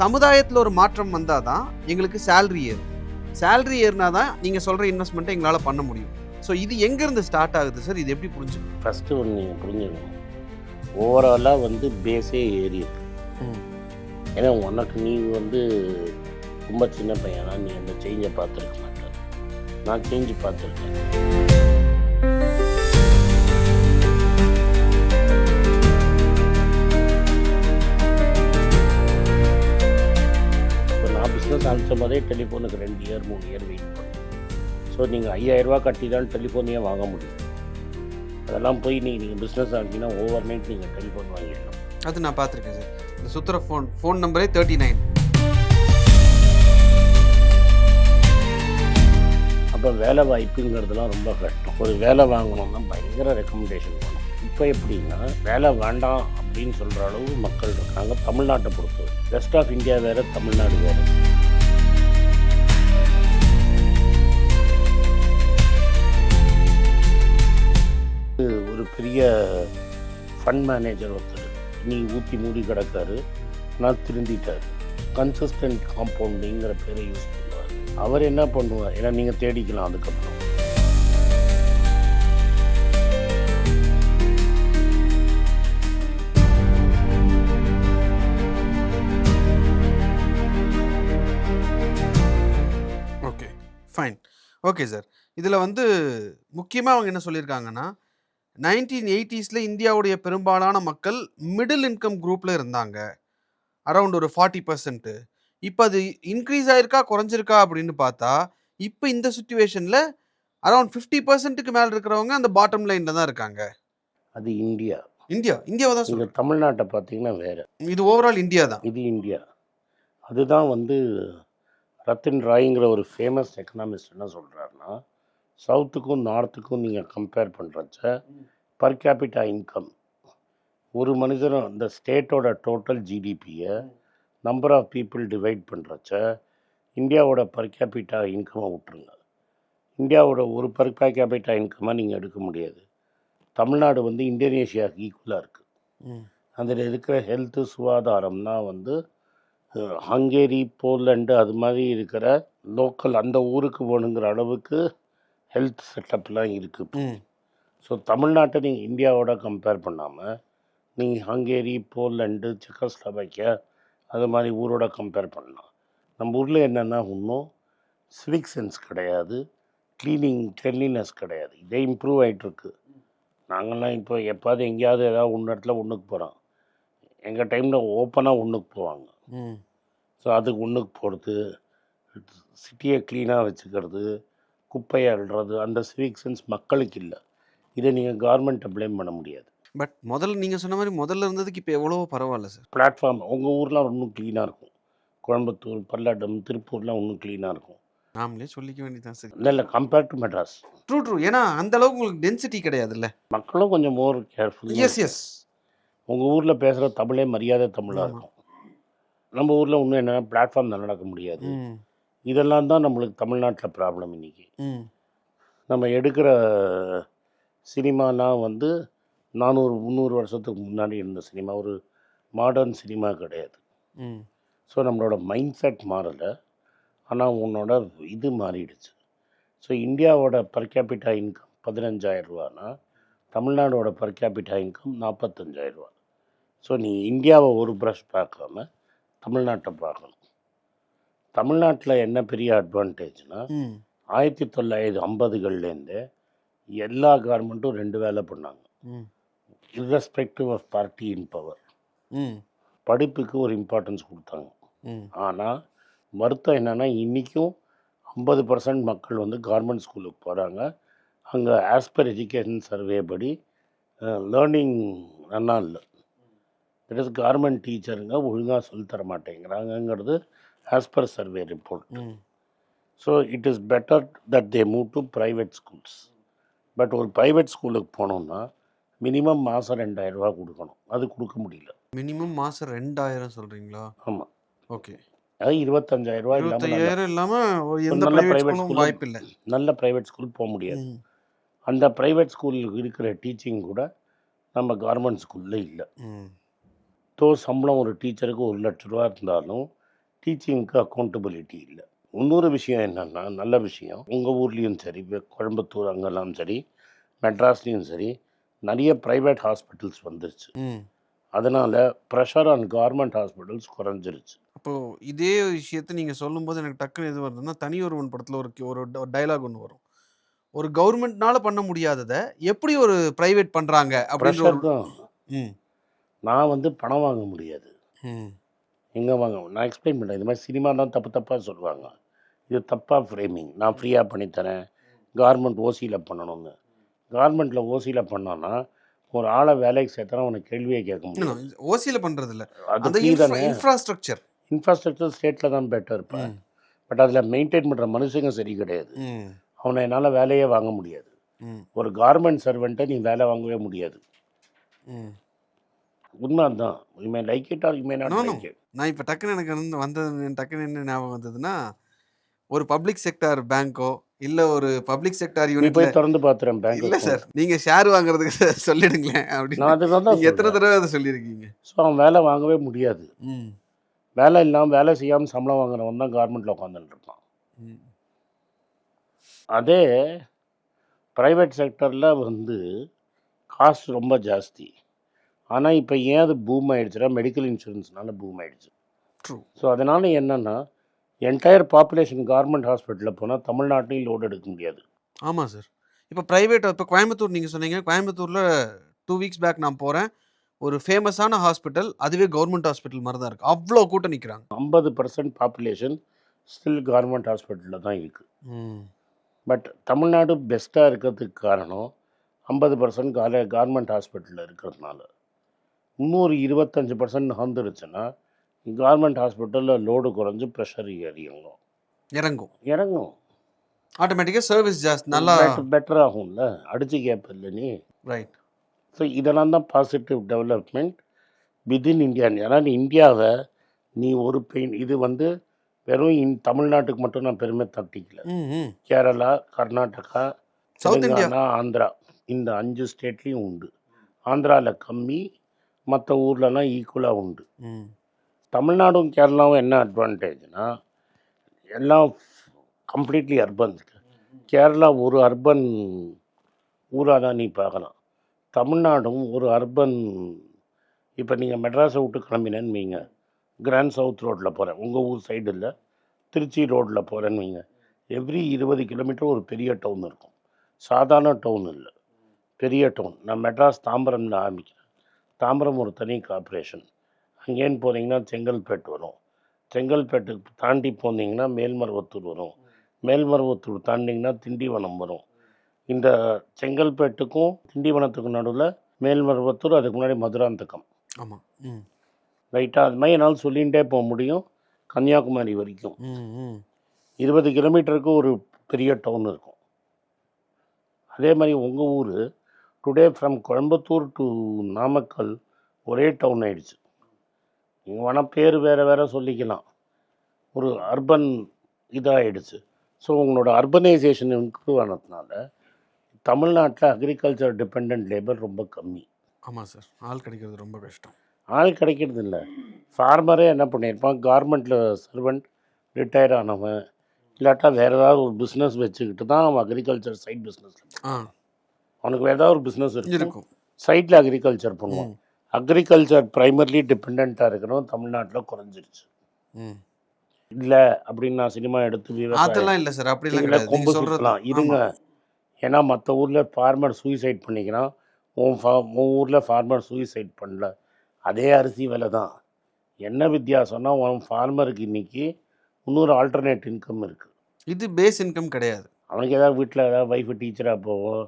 சமுதாயத்தில் ஒரு மாற்றம் வந்தால் தான் எங்களுக்கு சேலரி ஏறும். சேலரி ஏறினா தான் நீங்கள் சொல்கிற இன்வெஸ்ட்மெண்ட்டை எங்களால் பண்ண முடியும். ஸோ இது எங்கேருந்து ஸ்டார்ட் ஆகுது சார் இது எப்படி புரிஞ்சுக்கணும் ஃபஸ்ட்டு ஒன்று நீங்கள் புரிஞ்சுக்கணும். ஓவராலாக வந்து பேஸே ஏறி இருக்கு ம். ஏன்னா உனக்கு நீ வந்து ரொம்ப சின்ன பையனா நீ அந்த சேஞ்சை பார்த்துருக்க மாட்ட. நான் சேஞ்சு பார்த்துருக்கேன். ஆரம்பித்த போதே டெலிஃபோனுக்கு ரெண்டு இயர் மூணு இயர் வெயிட் பண்ணேன் ஸோ நீங்கள் ஐயாயிரரூபா கட்டி தான் டெலிஃபோனையே வாங்க முடியும். அதெல்லாம் போய் நீங்கள் நீங்கள் பிஸ்னஸ் ஆரம்பிச்சிங்கன்னா ஓவர் நைட் நீங்கள் டெலிஃபோன் வாங்கிடலாம். அது நான் பார்த்துருக்கேன் சார். இந்த சுத்துற ஃபோன் ஃபோன் நம்பரே தேர்ட்டி நைன் அப்போ வேலை வாய்ப்புங்கிறதுலாம் ரொம்ப கஷ்டம். ஒரு வேலை வாங்கணும்னா பயங்கர ரெக்கமெண்டேஷன் பண்ணணும் இப்போ எப்படின்னா வேலை வேண்டாம் அப்படின்னு சொல்கிற அளவு மக்கள் இருக்காங்க. தமிழ்நாட்டை பொறுத்தவரை. ரெஸ்ட் ஆஃப் இந்தியா வேறு தமிழ்நாடு வேறு. பெரிய ஃபண்ட் மேனேஜர் ஒருத்தர். நீ ஊற்றி மூடி கிடக்காரு. நான் திருந்திட்டார். கன்சிஸ்டன்ட் காம்பவுண்டிங்கிற பேரை யூஸ் பண்ணுவார். அவர் என்ன பண்ணுவார்? ஏன்னா நீங்கள் தேடிக்கலாம் அதுக்கப்புறம். ஓகே ஃபைன் ஓகே சார் இதில் வந்து முக்கியமாக அவங்க என்ன சொல்லியிருக்காங்கன்னா நைன்டீன் எயிட்டிஸில் இந்தியாவுடைய பெரும்பாலான மக்கள் மிடில் இன்கம் குரூப்பில் இருந்தாங்க. அரௌண்ட் ஒரு ஃபார்ட்டி பர்சன்ட்டு இப்போ அது இன்க்ரீஸ் ஆயிருக்கா குறைஞ்சிருக்கா அப்படின்னு பார்த்தா இப்போ இந்த சுச்சுவேஷனில் அரௌண்ட் ஃபிஃப்டி பர்சன்ட்டுக்கு மேலே இருக்கிறவங்க அந்த பாட்டம் லைனில் தான் இருக்காங்க. அது இந்தியா. இந்தியா. இந்தியாவை தான் சொல்கிறேன் தமிழ்நாட்டை பார்த்தீங்கன்னா வேறு. இது ஓவரால் இந்தியா தான். இது இந்தியா. அதுதான் வந்து ரத்தின் ராய்ங்கிற ஒரு ஃபேமஸ் எக்கனாமிஸ்ட் என்ன சொல்கிறாருன்னா சவுத்துக்கும் நார்த்துக்கும் நீங்கள் கம்பேர் பண்ணுறச்ச பர் கேபிட்டா இன்கம் ஒரு மனிதரும் இந்த ஸ்டேட்டோட டோட்டல் ஜிடிபியை நம்பர் ஆஃப் பீப்புள் டிவைட் பண்ணுறச்ச இந்தியாவோட பர் கேபிட்டா இன்கமை விட்டுருங்க. இந்தியாவோட ஒரு பர் கேபிட்டா இன்கமாக நீங்கள் எடுக்க முடியாது. தமிழ்நாடு வந்து இந்தோனேஷியாவுக்கு ஈக்குவலாக இருக்குது அதில் இருக்கிற ஹெல்த்து சுகாதாரம்னா வந்து ஹங்கேரி போலண்டு அது மாதிரி இருக்கிற லோக்கல் அந்த ஊருக்கு போகணுங்கிற அளவுக்கு ஹெல்த் செட்டப்லாம் இருக்குது ஸோ தமிழ்நாட்டை நீங்கள் இந்தியாவோட கம்பேர் பண்ணாமல் நீங்கள் ஹங்கேரி போலண்டு செக்கோஸ்லோவாக்கியா அது மாதிரி ஊரோட கம்பேர் பண்ணலாம் நம்ம ஊரில் என்னென்னா இன்னும் சிவிக் சென்ஸ் கிடையாது க்ளீனிங் கிளீனஸ் கிடையாது. இதே இம்ப்ரூவ் ஆகிட்டுருக்கு நாங்கள்லாம் இப்போ எப்போது எங்கேயாவது ஏதாவது ஒன்று இடத்துல ஒன்றுக்கு போகிறோம் எங்கள் டைமில் ஓப்பனாக ஒன்றுக்கு போவாங்க. ஸோ அதுக்கு ஒன்றுக்கு போகிறது சிட்டியை க்ளீனாக வச்சுக்கிறது குப்பையை அள்ளுறது அந்த சிவிக் சென்ஸ் மக்களுக்கு இல்லை. இதை நீங்கள் கவர்மெண்ட்டை ப்ளேம் பண்ண முடியாது. பட் முதல்ல நீங்கள் சொன்ன மாதிரி முதல்ல இருந்ததுக்கு இப்போ எவ்வளவோ பரவாயில்ல சார் பிளாட்ஃபார்ம் உங்கள் ஊர்லாம் இன்னும் க்ளீனாக இருக்கும். கோயம்புத்தூர் பல்லடம் திருப்பூர்லாம் இன்னும் க்ளீனாக இருக்கும். நாமளே சொல்லிக்க வேண்டியதான் சார் இல்லை இல்லை compare to Madras true true ஏன்னா அந்த அளவுக்கு உங்களுக்கு டென்சிட்டி கிடையாதுல்ல. மக்களும் கொஞ்சம் மோர் கேர்ஃபுல் எஸ் எஸ் உங்கள் ஊரில் பேசுகிற தமிழே மரியாதை தமிழாக. இருக்கும். நம்ம ஊரில் இன்னும் என்னென்னா பிளாட்ஃபார்ம் நடக்க முடியாது. இதெல்லாம் தான் நம்மளுக்கு தமிழ்நாட்டில் ப்ராப்ளம் இன்றைக்கி நம்ம எடுக்கிற சினிமாலாம் வந்து நானூறு முந்நூறு வருஷத்துக்கு முன்னாடி இருந்த சினிமா. ஒரு மாடர்ன் சினிமா கிடையாது. ஸோ நம்மளோட மைண்ட் செட் மாறலை. ஆனால் உன்னோட இது மாறிடுச்சு. ஸோ இந்தியாவோட பர் கேபிட்டா இன்கம் பதினஞ்சாயிரம் ரூபானா தமிழ்நாடோட பர் கேபிட்டா இன்கம் நாற்பத்தஞ்சாயிரம் ரூபா. ஸோ நீ இந்தியாவை ஒரு ப்ரஷ் பார்க்காம தமிழ்நாட்டை பார்க்கணும். தமிழ்நாட்டில் என்ன பெரிய அட்வான்டேஜ்னா ம். ஆயிரத்தி தொள்ளாயிரத்தி ஐம்பதுகள்லேருந்து எல்லா கவர்மெண்ட்டும் ரெண்டு வேலை பண்ணாங்க. irrespective of party in power படிப்புக்கு ஒரு இம்பார்ட்டன்ஸ் கொடுத்தாங்க. ஆனால் வருத்தம் என்னென்னா இன்றைக்கும் ஐம்பது பர்சன்ட் மக்கள் வந்து கவர்மெண்ட் ஸ்கூலுக்கு போகிறாங்க அங்கே ஆஸ்பர் எஜுகேஷன் சர்வே படி லேர்னிங் நல்லா இல்லை. தட் இஸ் கவர்மெண்ட் டீச்சருங்க ஒழுங்காக சொல்லித்தர மாட்டேங்கிறாங்கங்கிறது as per survey report so it is better that they move to private schools but ஒரு ப்ரைவேட் ஸ்கூலுக்கு போனோம்னா மினிமம் மாதம் ரெண்டாயிரரூபா கொடுக்கணும். அது கொடுக்க முடியல. மினிமம் மாதம் ரெண்டாயிரம் சொல்கிறீங்களா ஆமாம் ஓகே. அது இருபத்தஞ்சாயிரரூபா இல்லாமல் நல்ல- இருபத்தையாயிரம் இல்லாமல் எந்த ப்ரைவேட் வாய்ப்பு இல்லை நல்ல ப்ரைவேட் ஸ்கூல் போக முடியாது. அந்த ப்ரைவேட் ஸ்கூலில் இருக்கிற டீச்சிங் கூட நம்ம கவர்மெண்ட் ஸ்கூலில் இல்லை. தோ சம்பளம் ஒரு டீச்சருக்கு ஒரு லட்ச ரூபா இருந்தாலும் டீச்சிங்க்கு அக்கௌண்டபிலிட்டி இல்லை. இன்னொரு விஷயம் என்னென்னா நல்ல விஷயம். உங்கள் ஊர்லேயும் சரி கோயம்புத்தூர் அங்கெல்லாம் சரி மெட்ராஸ்லேயும் சரி நிறைய ப்ரைவேட் ஹாஸ்பிட்டல்ஸ் வந்துருச்சு. அதனால் ப்ரெஷர் ஆன் கவர்மெண்ட் ஹாஸ்பிட்டல்ஸ் குறைஞ்சிருச்சு. அப்போ இதே விஷயத்த நீங்க சொல்லும்போது எனக்கு டக்குன்னு எது வருதுன்னா தனி ஒருவன் படத்துல ஒரு ஒரு டயலாக் ஒன்று வரும். ஒரு கவர்மெண்ட்னால பண்ண முடியாததை எப்படி ஒரு பிரைவேட் தான். ம். நான் வந்து பணம் வாங்க முடியாது. ம். எங்கே வாங்க? நான் எக்ஸ்பிளைன் பண்ணுறேன் இது மாதிரி சினிமா தான் தப்பு தப்பாக சொல்லுவாங்க. இது தப்பாக ஃப்ரேமிங் நான் ஃப்ரீயாக பண்ணித்தரேன் கார்மெண்ட் ஓசியில் பண்ணணும்னு. கார்மெண்ட்டில் ஓசியில் பண்ணோன்னா ஒரு ஆளை வேலைக்கு சேர்த்தா அவனுக்கு கேள்வியே கேட்க முடியும் ஓசியில் பண்றது இல்ல. அது இன்ஃப்ராஸ்ட்ரக்சர் இன்ஃப்ராஸ்ட்ரக்சர் ஸ்டேட்டில் தான்? பெட்டர் இப்போ. ம். பட் அதில் மெயின்டைன் பண்ணுற மனுஷங்க சரி கிடையாது. அவனை என்னால் வேலையே வாங்க முடியாது. ஒரு கார்மெண்ட் சர்வெண்ட்டை நீ வேலை வாங்கவே முடியாது. ம். உண்மை அதுதான் you like it or you may not No, no. Like it நான் இப்போ டக்குன்னு எனக்கு வந்து வந்தது டக்குன்னு என்ன ஞாபகம் வந்ததுன்னா ஒரு பப்ளிக் செக்டார் பேங்க்கோ இல்ல ஒரு பப்ளிக் செக்டார் யூனிட்ல போய் திறந்து பார்த்துறேன் பேங்க் இல்ல சார் நீங்க ஷேர் வாங்குறதுக்கு சொல்லிடுங்களேன் அப்படின்னு. தான் எத்தனை தடவை அதை சொல்லியிருக்கீங்க? ஸோ அவன் வேலை வாங்கவே முடியாது. ம். வேலை இல்லாமல் வேலை செய்யாமல் சம்பளம் வாங்குறவன் தான் கார்மெண்ட்டில் உட்காந்துட்டு இருப்பான். அதே ப்ரைவேட் செக்டரில் வந்து காஸ்ட் ரொம்ப ஜாஸ்தி. ஆனால் இப்போ ஏன் அது பூம் ஆயிடுச்சுன்னா மெடிக்கல் இன்சூரன்ஸ்னால பூம் ஆயிடுச்சு. ட்ரூ ஸோ அதனால் என்னென்னா என்டையர் பாப்புலேஷன் கார்மெண்ட் ஹாஸ்பிட்டலில் போனால் தமிழ்நாட்டையும் லோடு எடுக்க முடியாது. ஆமா சார் இப்போ பிரைவேட் இப்போ கோயம்புத்தூர் நீங்க சொன்னீங்க. கோயம்புத்தூர்ல டூ வீக்ஸ் பேக் நான் போறேன். ஒரு ஃபேமஸான ஹாஸ்பிட்டல் அதுவே கவர்மெண்ட் ஹாஸ்பிட்டல் மாதிரி தான் இருக்கு. அவ்வளோ கூட்டம் நிக்கிறாங்க. ஐம்பது பர்சன்ட் பாப்புலேஷன் ஸ்டில் கார்மெண்ட் ஹாஸ்பிட்டலில் தான் இருக்குது பட் தமிழ்நாடு பெஸ்ட்டாக இருக்கிறதுக்கு காரணம் ஐம்பது பர்சன்ட் கால கார்மெண்ட் ஹாஸ்பிட்டலில் இருக்கிறதுனால. இன்னொரு இருபத்தஞ்சி பர்சன்ட் நகர்ந்துருச்சுன்னா கார்மெண்ட் ஹாஸ்பிட்டலில் லோடு குறைஞ்சு ப்ரெஷர் இறங்கும் இறங்கும். இறங்கும். ஆட்டோமேட்டிக்காக சர்வீஸ் ஜாஸ்தி நல்லா பெட்டர் ஆகும்ல? அடிச்சு கேப் இல்லை நீ? ரைட் ஸோ இதெல்லாம் தான் பாசிட்டிவ் டெவலப்மெண்ட் விதின் இந்தியா ஏன்னா நீ இந்தியாவை நீ ஒரு பெயின் இது வந்து வெறும் இன் தமிழ்நாட்டுக்கு மட்டும் நான் பெருமை தட்டிக்கல. கேரளா கர்நாடகா தெலுங்கானா ஆந்திரா. இந்த அஞ்சு ஸ்டேட்லேயும் உண்டு. ஆந்திராவில் கம்மி மற்ற ஊர்லலாம் ஈக்குவலாக உண்டு. தமிழ்நாடும் கேரளாவும் என்ன அட்வான்டேஜ்னா எல்லாம் கம்ப்ளீட்லி அர்பன் கேரளா ஒரு அர்பன் ஊராக தான் நீ பார்க்கலாம். தமிழ்நாடும் ஒரு அர்பன் இப்போ நீங்கள் மெட்ராஸை விட்டு கிளம்பினேன்னு வைங்க. கிராண்ட் சவுத் ரோட்டில் போகிறேன் உங்கள் ஊர் சைடு இல்லை. திருச்சி ரோட்டில் போகிறேன்னு வைங்க. எவ்ரி இருபது கிலோமீட்டர் ஒரு பெரிய டவுன் இருக்கும். சாதாரண டவுன் இல்லை. பெரிய டவுன் நான் மெட்ராஸ் தாம்பரம்ல ஆரம்பிக்கிறேன். தாம்பரம் ஒரு தனி கார்ப்பரேஷன் அங்கேன்னு போனீங்கன்னா செங்கல்பேட்டு வரும். செங்கல்பேட்டு தாண்டி போனீங்கன்னா மேல்மருவத்தூர் வரும். மேல்மருவத்தூர் தாண்டிங்கன்னா திண்டிவனம் வரும். இந்த செங்கல்பேட்டுக்கும் திண்டிவனத்துக்கும் நடுவில் மேல்மருவத்தூர் அதுக்கு முன்னாடி மதுராந்தகம். ஆமாம் ரைட்டாக அது மாதிரி என்னால் சொல்லிகிட்டே போக முடியும். கன்னியாகுமரி வரைக்கும். இருபது கிலோமீட்டருக்கு ஒரு பெரிய டவுன் இருக்கும். அதே மாதிரி உங்கள் ஊர் today from Coimbatore to Namakkal ஒரே டவுன் ஆயிடுச்சு. நீங்கள் வேணால் பேர் வேறு வேறு சொல்லிக்கலாம். ஒரு அர்பன் இதாகிடுச்சு ஸோ உங்களோட அர்பனைசேஷன் இம்ப்ரூவ் ஆனதுனால தமிழ்நாட்டில் அக்ரிகல்ச்சர் டிபெண்ட் லேபர் ரொம்ப கம்மி. ஆமாம் சார் ஆள் கிடைக்கிறது ரொம்ப கஷ்டம். ஆள் கிடைக்கிறது இல்லை. ஃபார்மரே என்ன பண்ணியிருப்பான்? கார்மெண்ட்டில் சர்வெண்ட் ரிட்டையர் ஆனவன். இல்லாட்டா வேறு ஏதாவது ஒரு பிஸ்னஸ் வச்சுக்கிட்டு தான் அவன் அக்ரிகல்ச்சர் சைட் பிஸ்னஸ் ஆ. அவனுக்கு ஏதாவது ஒரு பிஸ்னஸ் இருக்கும். சைட்டில் அக்ரிகல்ச்சர் பண்ணுவான். அக்ரிகல்ச்சர் ப்ரைமர்லி டிபெண்ட்டாக இருக்கிறவன் தமிழ்நாட்டில் குறைஞ்சிருச்சு. ம். இல்லை அப்படின்னு நான் சினிமா எடுத்து அதெல்லாம் இல்லை சார். நீங்களே கிடையாது. கொம்பு சுற்றலாம் இருங்க. ஏன்னா மற்ற ஊரில் ஃபார்மர் சூசைட் பண்ணிக்கிறான். உன் ஃபா உன் ஊரில் ஃபார்மர் சூசைட் பண்ணல. அதே அரிசி விலை தான். என்ன வித்தியாசம்னா உன் ஃபார்மருக்கு இன்னைக்கு இன்னொரு ஆல்டர்னேட் இன்கம் இருக்குது இது பேஸ் இன்கம் கிடையாது. அவனுக்கு ஏதாவது வீட்டில் ஏதாவது ஒய்ஃபு டீச்சராக போவோம்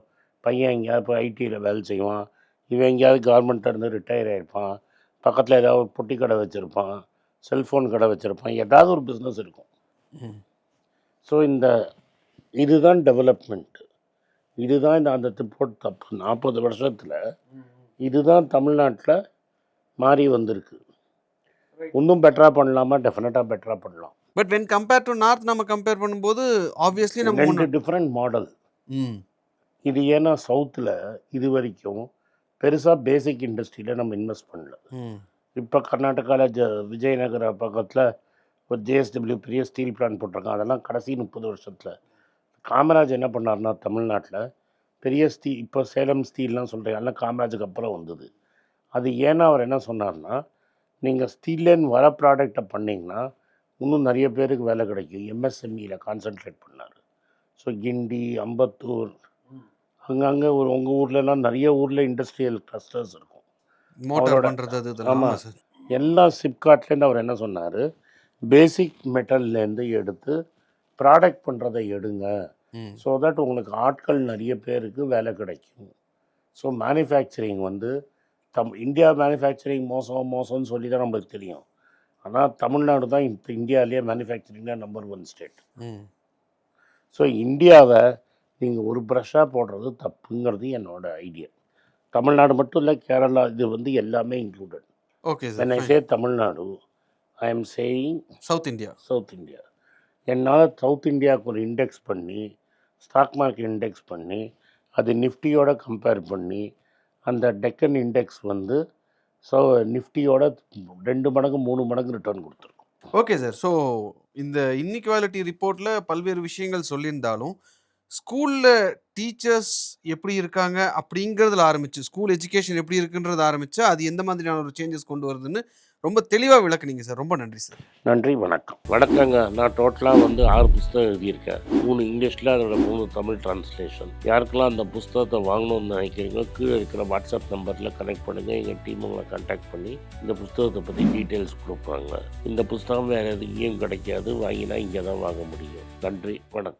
பையன் எங்கேயாவது இப்போ ஐடியில் வேலை செய்வான். இவன் எங்கேயாவது கவர்மெண்ட்டில் இருந்து ரிட்டையர் ஆகிருப்பான் பக்கத்தில் ஏதாவது ஒரு பொட்டி கடை வச்சுருப்பான். செல்ஃபோன் கடை வச்சுருப்பான். ஏதாவது ஒரு பிஸ்னஸ் இருக்கும். ஸோ இந்த இதுதான் டெவலப்மெண்ட் இதுதான் இந்த அந்த ரிப்போர்ட் தப்பு. நாற்பது வருஷத்தில் இதுதான் தமிழ்நாட்டில் மாறி வந்திருக்கு. இன்னும் பெட்டராக பண்ணலாமா? டெஃபினட்டாக பெட்டராக பண்ணலாம். But when compare to north நம்ம கம்பேர் பண்ணும்போது ஆப்வியஸ்லி நம்ம ரெண்டு டிஃப்ரெண்ட் மாடல் ம். இது ஏன்னா சவுத்தில் இது வரைக்கும் பெருசாக பேசிக் இண்டஸ்ட்ரியில் நம்ம இன்வெஸ்ட் பண்ணல. இப்போ கர்நாடகாவில் ஜ விஜயநகர பக்கத்தில் ஒரு ஜேஎஸ்டபிள்யூ பெரிய ஸ்டீல் பிளான்ட் போட்டிருக்காங்க. அதெல்லாம் கடைசி முப்பது வருஷத்தில். காமராஜ் என்ன பண்ணார்னா தமிழ்நாட்டில் பெரிய ஸ்டீ இப்போ சேலம் ஸ்டீல்லாம் சொல்கிறேன் எல்லாம் காமராஜுக்கு அப்புறம் வந்தது. அது ஏன்னா அவர் என்ன சொன்னார்னா நீங்கள் ஸ்டீல்லேருந்து வர ப்ராடக்டை பண்ணிங்கன்னா இன்னும் நிறைய பேருக்கு வேலை கிடைக்கும். எம்எஸ்எம்இயில் கான்சென்ட்ரேட் பண்ணார். ஸோ கிண்டி அம்பத்தூர் அங்கங்கே ஒரு உங்கள் ஊர்லலாம் நிறைய ஊரில் இண்டஸ்ட்ரியல் கிளஸ்டர்ஸ் இருக்கும். மோட்டார் அவரோட- பண்றது அது இதெல்லாம் ஆமா. ஆமா சார். எல்லா சிப்காட்லேருந்து அவர் என்ன சொன்னார்? பேசிக் மெட்டல்லேருந்து எடுத்து ப்ராடக்ட் பண்ணுறதை எடுங்க. ஸோ தட் உங்களுக்கு ஆட்கள் நிறைய பேருக்கு வேலை கிடைக்கும். ஸோ மேனுஃபேக்சரிங் வந்து தம் இந்தியா மேனுஃபேக்சரிங் மோசம் மோசம்னு சொல்லி தான் நம்மளுக்கு தெரியும். ஆனால் தமிழ்நாடு தான் இப்போ இந்தியாவிலேயே மேனுஃபேக்சரிங்கில் நம்பர் ஒன் ஸ்டேட் ஸோ இந்தியாவை நீங்கள் ஒரு ப்ரஷ்ஷாக போடுறது தப்புங்கிறது என்னோட ஐடியா தமிழ்நாடு மட்டும் இல்லை கேரளா இது வந்து எல்லாமே included okay when I sir say Tamil Nadu I am saying south India south India என்னால் சவுத் இந்தியாவுக்கு ஒரு இண்டெக்ஸ் பண்ணி ஸ்டாக் மார்க்கெட் இண்டெக்ஸ் பண்ணி அது நிஃப்டியோட கம்பேர் பண்ணி அந்த டெக்கன் இண்டெக்ஸ் வந்து ஸோ நிஃப்டியோட ரெண்டு மடங்கு மூணு மடங்கு ரிட்டர்ன் கொடுத்துருக்கும். ஓகே சார் ஸோ இந்த இன்இக்வாலிட்டி ரிப்போர்ட்டில் பல்வேறு விஷயங்கள் சொல்லியிருந்தாலும் ஸ்கூலில் டீச்சர்ஸ் எப்படி இருக்காங்க அப்படிங்கிறதுல ஆரம்பிச்சு ஸ்கூல் எஜுகேஷன் எப்படி இருக்குன்றது ஆரம்பிச்சு அது எந்த மாதிரியான ஒரு சேஞ்சஸ் கொண்டு வருதுன்னு ரொம்ப தெளிவாக விளக்குனீங்க சார். ரொம்ப நன்றி சார். நன்றி வணக்கம். வணக்கங்க. நான் டோட்டலாக வந்து ஆறு புஸ்தகம் எழுதியிருக்கேன். மூணு இங்கிலீஷில் அதோட மூணு தமிழ் டிரான்ஸ்லேஷன் யாருக்கெல்லாம் அந்த புஸ்தகத்தை வாங்கணும்னு நினைக்கிறீங்களோ கீழே இருக்கிற வாட்ஸ்அப் நம்பரில் கனெக்ட் பண்ணுங்கள் எங்கள் டீம் உங்களை கான்டாக்ட் பண்ணி இந்த புஸ்தகத்தை பற்றி டீட்டெயில்ஸ் கொடுப்பாங்க. இந்த புஸ்தகம் வேறு எதுவும் கிடைக்காது. வாங்கினா இங்கே தான் வாங்க முடியும். நன்றி வணக்கம்.